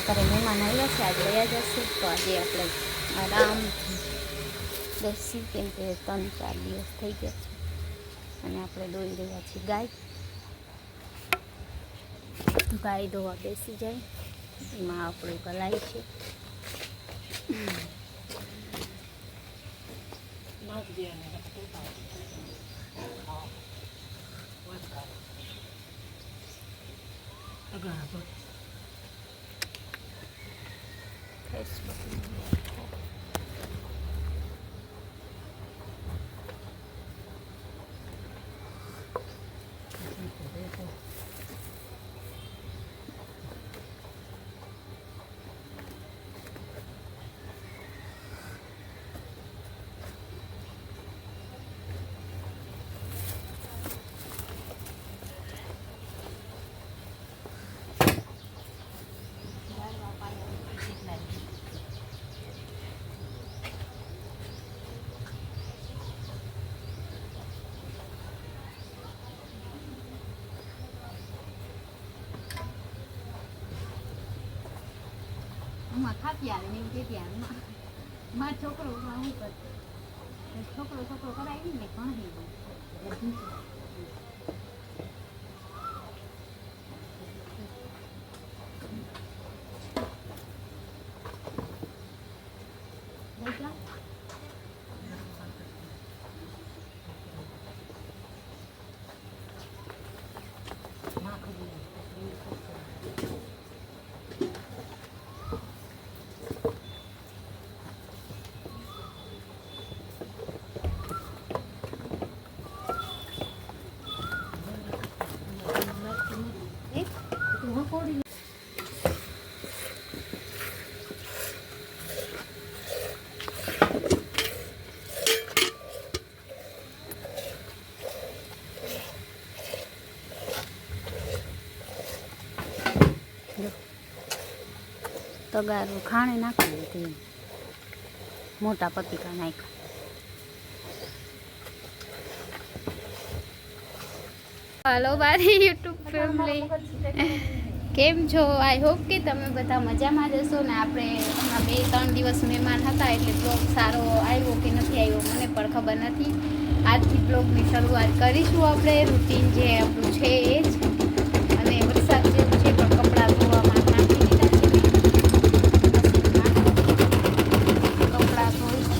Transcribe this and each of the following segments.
આપણા ઘરે મહેમાન આવ્યા છે, આજે રહ્યા જશે, તો આજે આપણે આરામથી બેસી કેમ કે ત્રણ ચાર દિવસ થઈ ગયા છે. અને આપણે દોઈ રહ્યા છીએ ગાય. ગાય ધોવા બેસી જાય. એમાં આપણું કલાઈ છે. માં ખાતી આવે ને એમ કે માં મારો છોકરો, હું કરતો છોકરો છોકરો કરાવી ને ઘણી તગારું ખાણે નાખી દીધું મોટા પતિકા નાખ્યા. હલો મારી યુટ્યુબ ફેમિલી કેમ છો? આઈ હોપ કે તમે બધા મજામાં જ હશો ને આપણે હમણાં બે ત્રણ દિવસ મહેમાન હતા એટલે બ્લોગ સારો આવ્યો કે નથી આવ્યો મને પણ ખબર નથી. આજથી બ્લોગની શરૂઆત કરીશું આપણે. રૂટીન જે આપણું છે એ જ અને વરસાદ જેવું છે પણ કપડાં ધોવામાં નાખી દીધા છે કપડાં ધોઈ છે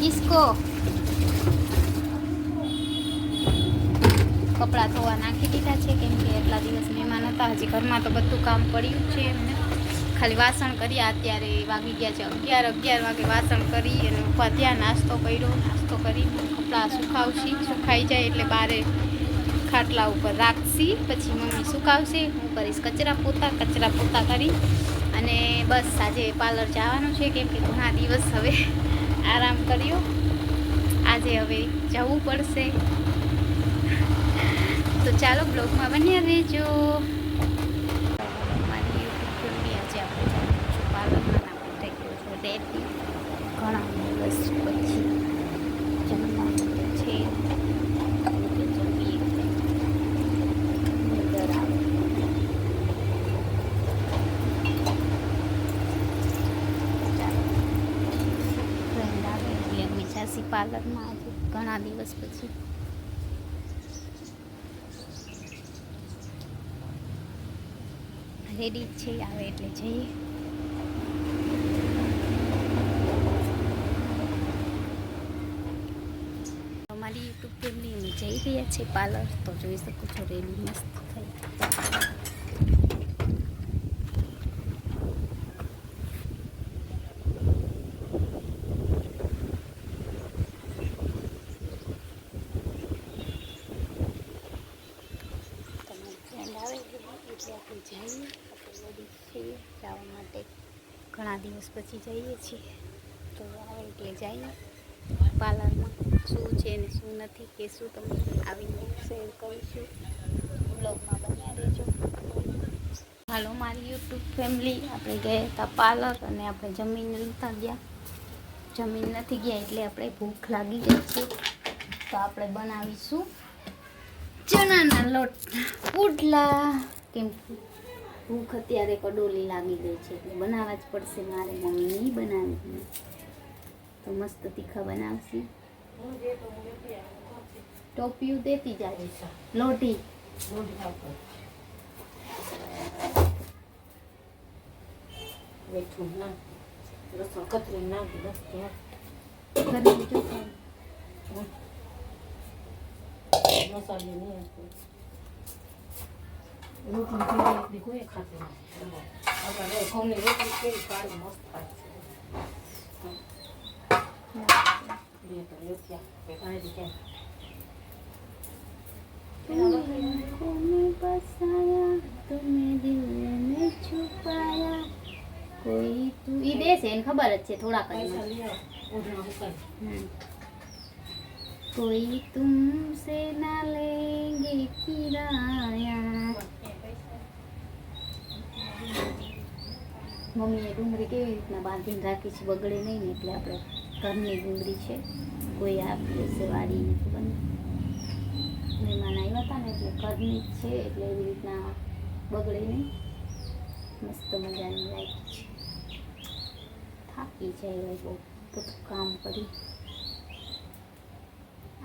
કિસકો કપડાં ધોવા નાખી દીધા છે કેમ કે એટલા દિવસ મહેમાન હતા હજી ઘરમાં તો બધું કામ પડ્યું છે એમને. ખાલી વાસણ કર્યા અત્યારે વાગી ગયા છે અગિયાર. અગિયાર વાગે વાસણ કરી અને ઊભા નાસ્તો કર્યો. નાસ્તો કરી કપડાં સુકાવશી સુકાઈ જાય એટલે બારે ખાટલા ઉપર રાખશી. પછી મમ્મી સુકાવશે હું કરીશ કચરા પોતા કચરા પોતા કરી. અને બસ આજે પાર્લર જવાનું છે કેમ કે ઘણા દિવસ હવે આરામ કર્યો. આજે હવે જવું પડશે. તો ચાલો બ્લોગમાં બન્યા રહેજો મારી યુટ્યુબ ફેમિલી આજે આપણે જવાનું છું પાર્લરમાં આપણે થઈ ગયું છે રેડી ઘણા દિવસ પછી જમવાનું છે એટલે જમીએ નીંદર આવે ચાલો ફ્રેન્ડ આવે એટલે અમે જાસી પાર્લરમાં આજે ઘણા દિવસ પછી. રેડી છે આવે એટલે જઈએ. અમારી યુટ્યુબ ફેમિલી અમે જઈ રહ્યા છે પાર્લર, તો જોઈ શકો છો રેડી મસ્ત થઈ તમારી ફ્રેન્ડ આવે છે એટલે આપણે જઈએ આપણે રેડી છીએ જવા માટે ઘણા દિવસ પછી જઈએ છીએ તો આવે એટલે જઈએ પાર્લરમાં શું છે ને શું નથી કે શું તમને આવીને શેર કરીશું. બ્લોગમાં બન્યા રહેજો. હાલો મારી યુટ્યુબ ફેમિલી. આપણે ગયા હતા પાર્લર અને આપણે જમીન લીધા ગયા. જમીન નથી ગયા એટલે આપણે ભૂખ લાગી ગઈ છે. તો આપણે બનાવીશું. ચણાના લોટ. પુડલા કેમ? ભૂખ અત્યારે કડોલી લાગી ગઈ છે એટલે બનાવવા જ પડશે મારે મમ્મી નહીં બનાવી. તો મસ્ત તીખા બનાવશે. ટોપિયું દેતી જાય લોઢી. બેઠું ના રસોઈ કતરી નાખી બસ ત્યાં. मसाले नहीं आपको रोटी के देखो ये खाते हैं अगर ये कौन नहीं रोटी के पार मस्त खाते हैं ये कर लो क्या बेकार दिखे आँखों में बसाया तुम्हें दिल में छुपाया कोई तू ये दे सेन खबर अच्छे थोड़ा कर कोई तुमसे ना लेंगे किराया મમ્મીએ ડુંગળી કેવી રીતના બાંધીને રાખી છે બગડે નહીં ને એટલે આપણે ઘરની ડુંગળી છે કોઈ આપી હશે વાળી નથી બની મહેમાન આવ્યા હતા ને એટલે ઘરની જ છે એટલે એવી રીતના બગડે નહીં મસ્ત મજાની લાઈટ છે થાકી જાય હવે બહુ બધું કામ કરી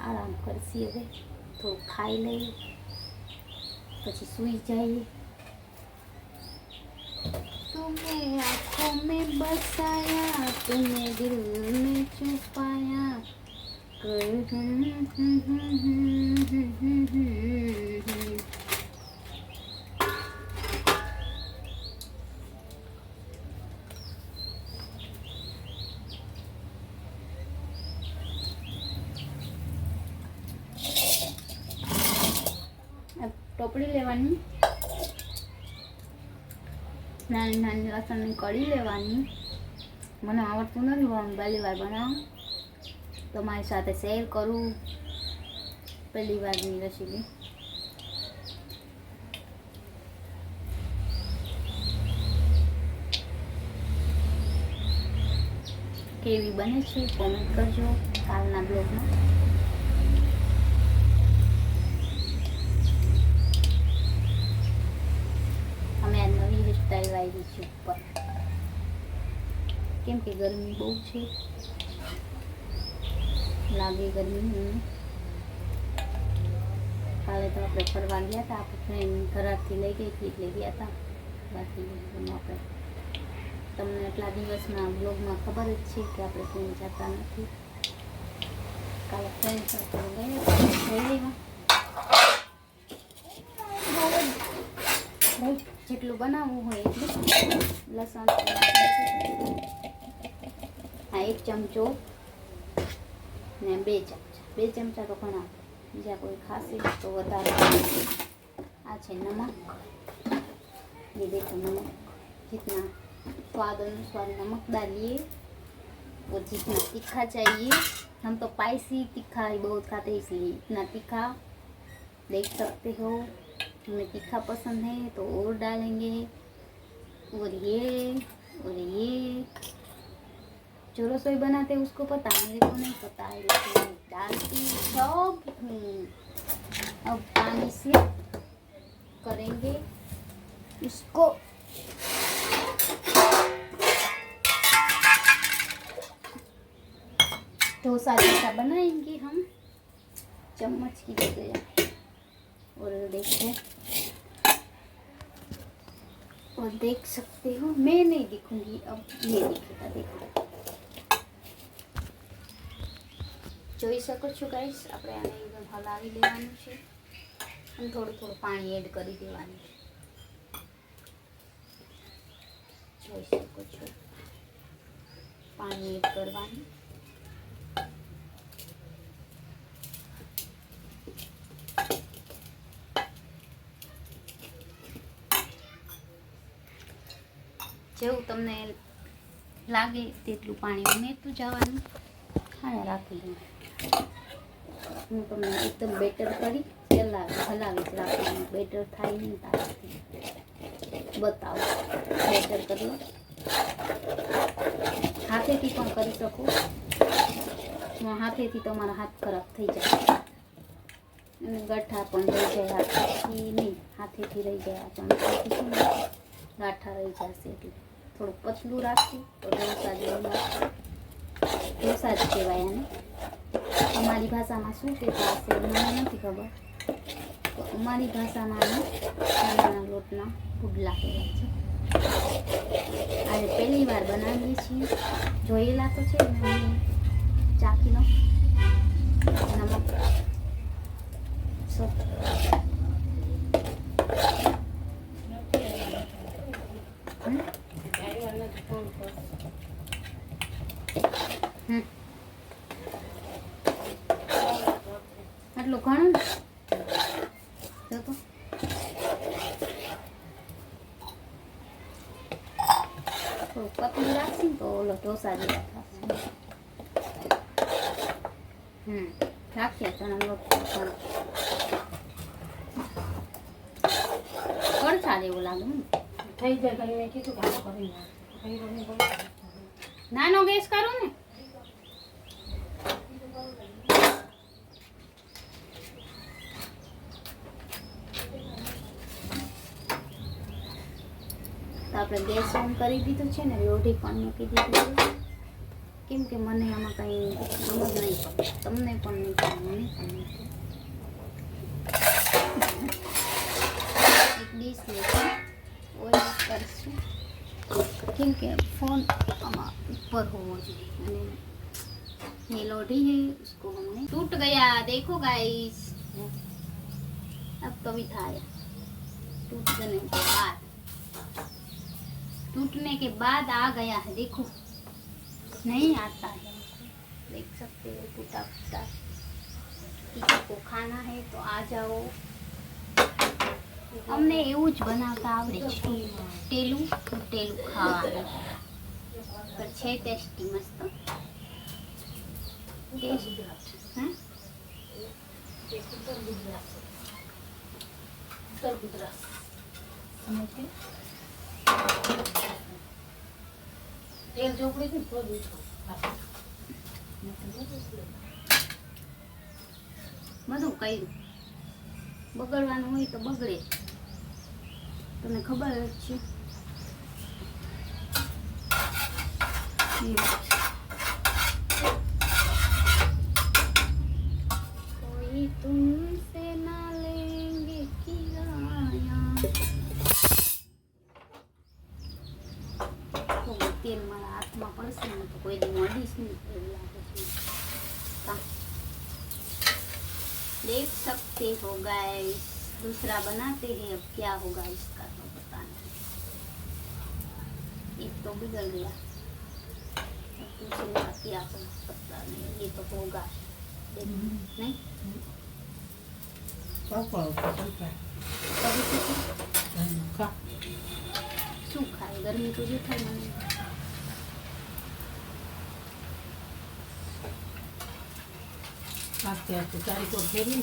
આરામ કરશી હવે થોડું ખાઈ લઈએ પછી સૂઈ જઈએ तुम्हें आंखों में बसाया तुम्हें दिल में छुपाया ટોપડી નાની નાની લસણની કરી લેવાની. મને આવડતું નથી, પણ પહેલી વાર બનાવું તમારી સાથે શેર કરું પહેલી વારની રેસીપી કેવી બને છે? કોમેન્ટ કરજો. કાલના બ્લોગમાં અમે આ નવી હેરસ્ટાઈલ આવી છે ઉપર કેમ કે ગરમી બહુ છે? લાગે ગરમી કાલે તો આપણે ફરવા ગયા હતા, આપણે ફ્રેન્ડ ઘરાકથી લઈ ગઈ હતી એટલે ગયા હતા. બાકી આપણે તમને એટલા દિવસના બ્લોગમાં ખબર જ છે કે આપણે ક્યાંય જતા નથી. કાલે ફ્રેન્ડ સાથે ગયા આવ્યા ભાઈ જેટલું બનાવવું હોય એટલું લસણ આ એક ચમચો ને બે ચમચા બે ચમચા તો ઘણા બીજા કોઈ ખાશે તો વધારે આ છે નમક ये देखो नमक जितना स्वाद अनुसार नमक डालिए और जितना तीखा चाहिए हम तो स्पाइसी तीखा ही बहुत खाते हैं इसलिए इतना तीखा देख सकते हो हमें तीखा पसंद है तो और डालेंगे। और ये और ये। जो रसोई बनाते हैं, उसको पता मेरे को नहीं पता है डालती सब अब पानी से करेंगे इसको। डोसा जैसा बनाएँगे हम, चम्मच की जगह। और देखो और देख सकते हो मैं नहीं दिखूंगी अब ये दिखेगा देखो જોઈ શકો છો ગાઈસ આપણે આને એકદમ હલાવી લેવાનું છે અને થોડું થોડું પાણી એડ કરી દેવાનું છે જોઈ શકો છો પાણી એડ કરવાનું જેવું તમને લાગે તેટલું પાણી ઉમેરતું જવાનું ખાણે રાખી દઉં. હું તમને એકદમ બેટર કરી ચલાવી હલાવી જ રાખવાનું બેટર થાય નહીં તારાથી. બતાવો. બેટર કરી. હાથેથી પણ કરી શકો. હાથેથી તમારા હાથ ખરાબ થઈ જાય. અને ગઠ્ઠા પણ રહી જાય હાથેથી નહીં. હાથેથી રહી જાય. ને ગાંઠા રહી જશે એટલે. થોડુંક પતલું રાખશું, તો ઢોસા જેવું ઢોસા જ કહેવાય એને. અમારી ભાષામાં શું કહેતા હશે મને નથી ખબર. તો અમારી ભાષામાં ચણાના લોટના પુડલા કહેવાય છે. આજે પહેલી વાર બનાવીએ છીએ. જોયેલા તો છે ચાકીનો નમક સો હમ? હમ. આટલું ઘણું ને? જો તો થોડું પતલું રાખશું ને તો ઓલો ઢોસા જેવા થશે હમ રાખીએ ચણા લોટ પણ કડછા એવું લાગે થઈ જાય મેં કીધું કે કરી. નાનો ગેસ કરું ને? તો આપણે ગેસ ઓન કરી દીધું છે ને લોઢી પણ મૂકી દીધું છે. કેમ કે મને આમાં કંઈ સમજ નહીં તમને પણ નહીં મને પણ નહીં ડીશ લેશું ઓઇલ કરશું કેમ કે फोन आमा ऊपर होना चाहिए मैंने ये लोटी है उसको हमने टूट गया देखो गाइस अब तो भी था यार टूट जाने के बाद टूटने के बाद आ गया है देखो नहीं आता है हमको देख सकते हो टूटा फूटा किसी को खाना है तो आ जाओ અમને એવું જ બનાવતા આવડે છે. તેલું તેલું ખાવાનું. પણ છે ટેસ્ટી મસ્ત. તેલ ચોપડી ને બધું કહ્યું બગડવાનું હોય તો બગડે. તમને ખબર જ છે હમ. कोई तुमसे ना लेंगे किराया તો તેલ મારા હાથમાં પડશે ને તો કોઈ દી મળીશ નહીં એવું લાગે છે કા देख सकते हो गाइस दूसरा बनाते हैं अब क्या होगा इसका तो पता नहीं एक तो बिगड़ गया अब दूसरे का क्या होगा पता नहीं ये तो होगा देख- नहीं ચોપડો તો ચોપડા. कभी किसी ખા. શું ખાય ગરમી તો જો થાય મને આસ્તે આસ્તે ચારી કોર ફેરવીને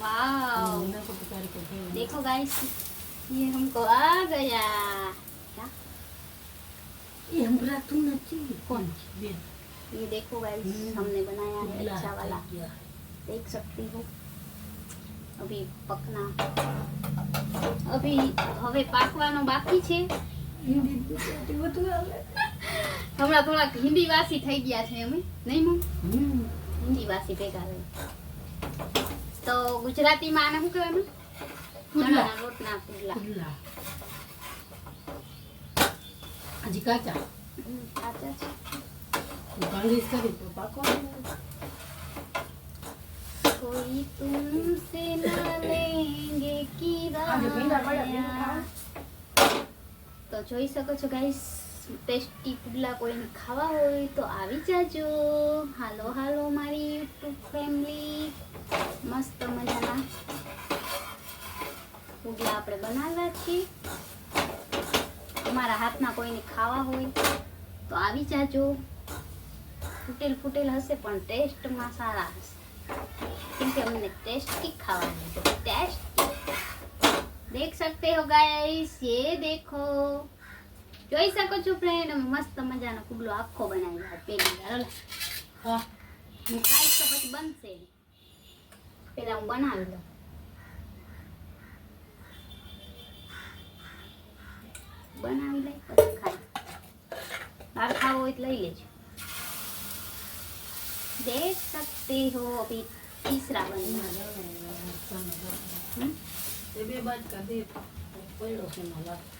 પછી ઉઠો. वाह એના પછી ચારી કોર ફેરવીને. देखो गाइस ये हमको आ गया क्या એ સંભળાતું નથી કોણ? બેન. ये देखो गाइस हम्म, हमने बनाया है ઉબલા अच्छा वाला થઈ ગયા. देख सकती हो અભી પકના અભી હવે પાકવાનો બાકી છે હિન્દી ગુજરાતી બધું આવે. હમણાં થોડાક હિન્દી વાસી થઈ ગયા છે અમે નહીં મમ હમ. હિન્દી વાસી ભેગા રહી તો ગુજરાતીમાં આને શું કહેવાનું પુડલા. ચણાના લોટના પુડલા પુડલા. હજી કાચા હમ, સાચા છે ગાંગીસ કરી તો પાકવાનું. कोई तुमसे ना लेंगे આજે ભીંડા પડ્યા, ભીંડા किराया તો જોઈ શકો છો ગાઈસ ટેસ્ટી પુડલા કોઈને ખાવા હોય તો આવી જાજો. હાલો હાલો, મારી યુટ્યુબ ફેમિલી. મસ્ત મજાના પુડલા આપણે બનાવ્યા છીએ તમારા હાથના કોઈને ખાવા હોય તો આવી જાજો. ફૂટેલ ફૂટેલ હશે પણ ટેસ્ટમાં સારા હશે. કેમ કે અમને ટેસ્ટી ખાવાનું ટેસ્ટ. દેખ સકતે હો ગાઈસ યે દેખો. જોઈ શકો છો ફ્રેન્ડ અમે મસ્ત મજાનો કુબલો આખો બનાવી છે પેલી વાર હલો. હા હું ખાઈશ તો પછી બનશે પેલા હું બનાવી લઉં બનાવી લઈ પછી ખાઈ તાર ખાવો હોય તો લઈ લેજો देख सकते हो अभी तीसरा बन हम्म? એ બે બાજ કાઢે પડ્યો છે મારા એ લાલ લઈ ગયો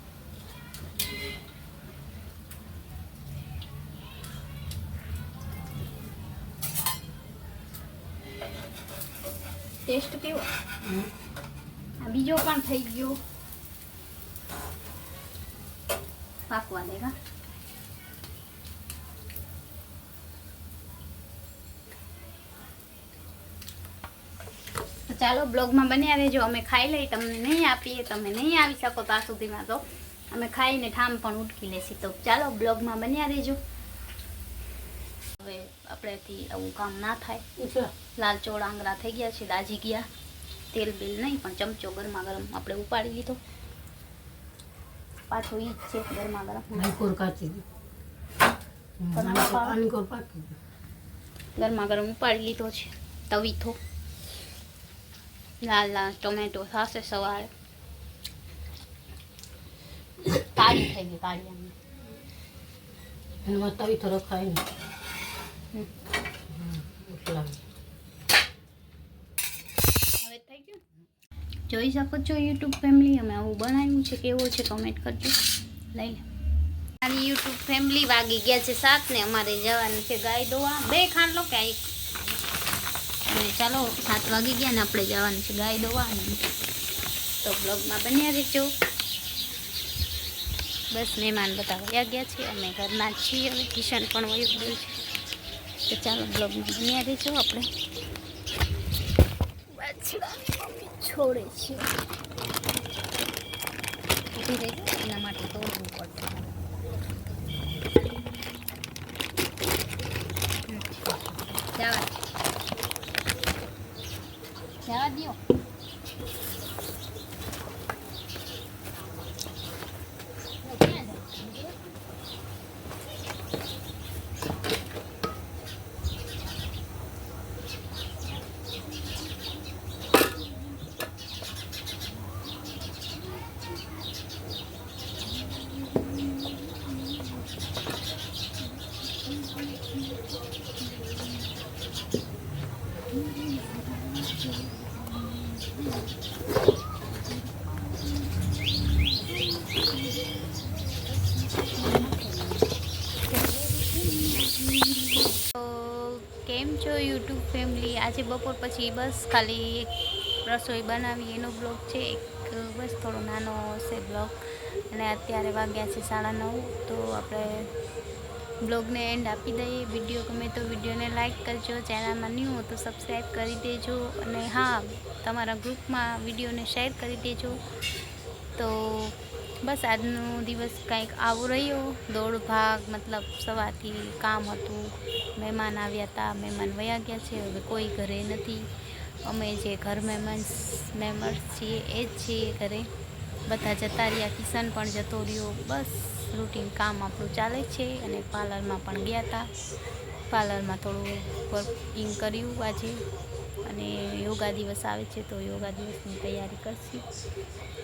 થઈ ગયો પાકવા દેગા તો ચાલો બ્લોગમાં બન્યા રહેજો. અમે ખાઈ લઈ તમને નહીં આપીએ તમે નહીં આવી શકો ત્યાં સુધીમાં તો. અમે ખાઈને ઠામ પણ ઉટકી લેશી. તો ચાલો બ્લોગમાં બન્યા રહેજો. હવે આપણેથી આવું કામ ના થાય. ઊંચા. લાલ ચોળ આંગળા થઈ ગયા છે દાજી ગયા. તેલ બેલ નહીં પણ ચમચો ગરમા ગરમ આપણે ઉપાડી લીધો. પાછો ઈ જ છે ગરમા ગરમ. નાનકોર કાચી. ગરમા ગરમ. ઉપાડી લીધો છે તવીથો. લાલ લાલ ટોમેટો સાસે સવારે. કાળી થઈ ગઈ કાળી. એમાં. તવી તો રખાય ને હમ. એટલા હવે થઈ ગયું જોઈ શકો છો યુટ્યુબ ફેમિલી અમે આવું બનાવ્યું છે, કેવો છે કમેન્ટ કરજો. લઈ લે. મારી યુટ્યુબ ફેમિલી વાગી ગયા છે સાત ને અમારે જવાનું છે ગાય દોવા બે ખાંડ લો કે આ એક. અને ચાલો, સાત વાગી ગયા ને આપણે જવાનું છે ગાય દોવા અને તો બ્લોગમાં બન્યા રહેજો. બસ મહેમાન બધા વયા ગયા છે. અમે ઘરના જ છીએ. હવે કિશન પણ વયું ગયું છે. તો ચાલો બ્લોગમાં બન્યા રહેજો આપણે. વાછડા છોડે છે ઊભી રહી ગઈ, એના માટે તોડવું પડશે હમ. જવા દે. જવા દ્યો ક્યાં જાય? તો કેમ છો યુટ્યુબ ફેમિલી આજે બપોર પછી બસ ખાલી એક રસોઈ બનાવી, એનો બ્લોગ છે એક, બસ થોડો નાનો હશે બ્લોગ. અને અત્યારે વાગ્યા છે સાડા નવ, તો આપણે બ્લોગને એન્ડ આપી દઈએ. વીડિયો ગમે તો વિડીયોને લાઇક કરજો, ચેનલમાં ન્યૂ હો તો સબસ્ક્રાઈબ કરી દેજો. અને હા, તમારા ગ્રુપમાં વિડીયોને શેર કરી દેજો. તો બસ આજનો દિવસ કંઈક આવું રહ્યો. દોડ, ભાગ, મતલબ સવારથી કામ હતું. મહેમાન આવ્યા હતા મહેમાન વયા ગયા છે. હવે કોઈ ઘરે નથી. અમે જે ઘર મહેમાન મેમ્બર્સ છીએ એ જ છીએ ઘરે. બધા જતા રહ્યા. કિશન પણ જતો રહ્યો. બસ રૂટીન કામ આપણું ચાલે છે અને પાર્લરમાં પણ ગયા હતા પાર્લરમાં થોડું વર્કિંગ કર્યું આજે. અને યોગા દિવસ આવે છે તો યોગા દિવસની તૈયારી કરશું.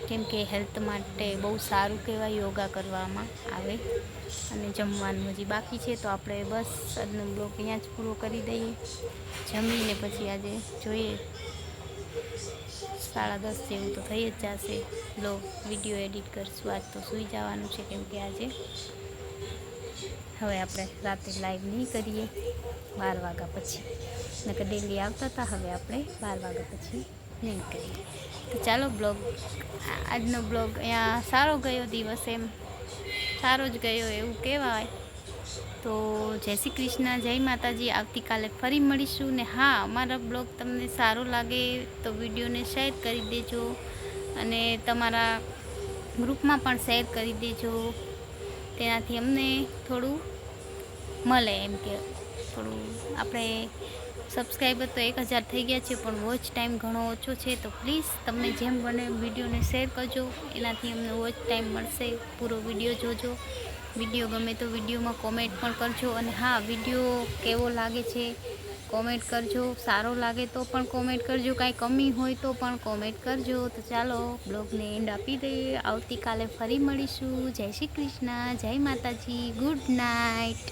કેમ કે હેલ્થ માટે બહુ સારું કહેવાય યોગા કરવામાં આવે અને જમવાનું હજી બાકી છે, તો આપણે બસ આજનો બ્લોગ અહીંયા જ પૂરો કરી દઈએ. જમીને પછી આજે જોઈએ. સાડા દસ જેવું તો થઈ જ જશે. બ્લોગ, વીડિયો એડિટ કરશું. આજ તો સૂઈ જવાનું છે કેમ કે આજે. હવે આપણે રાતે લાઈવ નહીં કરીએ. બાર વાગ્યા પછી. નકર ડેલી આવતા હતા, હવે આપણે બાર વાગ્યા પછી નહીં કરીએ તો ચાલો બ્લોગ, આજનો બ્લોગ અહીંયા સારો ગયો દિવસ એમ. સારો જ ગયો એવું કહેવાય. તો જય શ્રી કૃષ્ણ, જય માતાજી. આવતીકાલે ફરી મળીશું ને હા, અમારા બ્લોગ તમને સારો લાગે તો વિડીયોને શેર કરી દેજો અને તમારા ગ્રુપમાં પણ શેર કરી દેજો. તેનાથી અમને થોડું મળે એમ કે થોડું આપણે સબસ્ક્રાઈબર તો એક હજાર થઈ ગયા છે, પણ વોચ ટાઈમ ઘણો ઓછો છે, તો પ્લીઝ તમને જેમ બને વિડીયોને શેર કરજો. એનાથી અમને વોચ ટાઈમ મળશે. પૂરો વીડિયો જોજો. વીડિયો ગમે તો વિડીયોમાં કોમેન્ટ પણ કરજો. અને હા વીડિયો કેવો લાગે છે કોમેન્ટ કરજો. સારો લાગે તો પણ કોમેન્ટ કરજો. કાંઈ કમી હોય તો પણ કોમેન્ટ કરજો. તો ચાલો બ્લોગને એન્ડ આપી દઈએ. આવતીકાલે ફરી મળીશું. જય શ્રી કૃષ્ણ. જય માતાજી. Good night